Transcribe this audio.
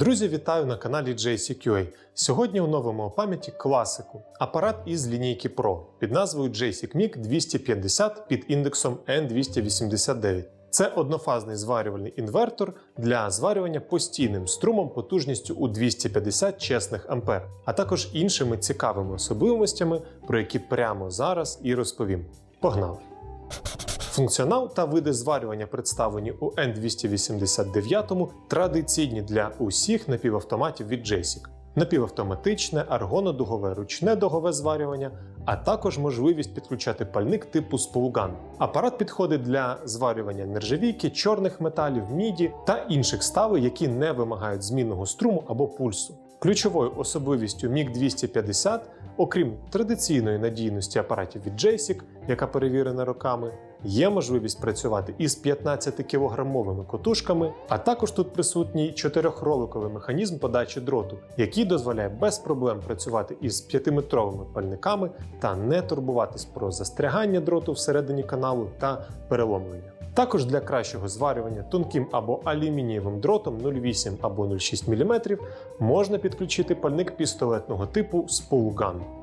Друзі, вітаю на каналі JCQA. Сьогодні у новому пам'яті класику апарат із лінійки Pro під назвою JSIC MiG 250 під індексом N289. Це однофазний зварювальний інвертор для зварювання постійним струмом потужністю у 250 чесних ампер, а також іншими цікавими особливостями, про які прямо зараз і розповім. Погнали! Функціонал та види зварювання, представлені у N289, традиційні для усіх напівавтоматів від JSIC. Напівавтоматичне, аргонодугове, ручне дугове зварювання, а також можливість підключати пальник типу сполуган. Апарат підходить для зварювання нержавійки, чорних металів, міді та інших ставей, які не вимагають змінного струму або пульсу. Ключовою особливістю MiG 250, окрім традиційної надійності апаратів від JSIC, яка перевірена роками, є можливість працювати із 15 кілограмовими котушками, а також тут присутній чотирьохроликовий механізм подачі дроту, який дозволяє без проблем працювати із 5-метровими пальниками та не турбуватись про застрягання дроту всередині каналу та переломлення. Також для кращого зварювання тонким або алюмінієвим дротом 0,8 або 0,6 мм можна підключити пальник пістолетного типу Spolgan.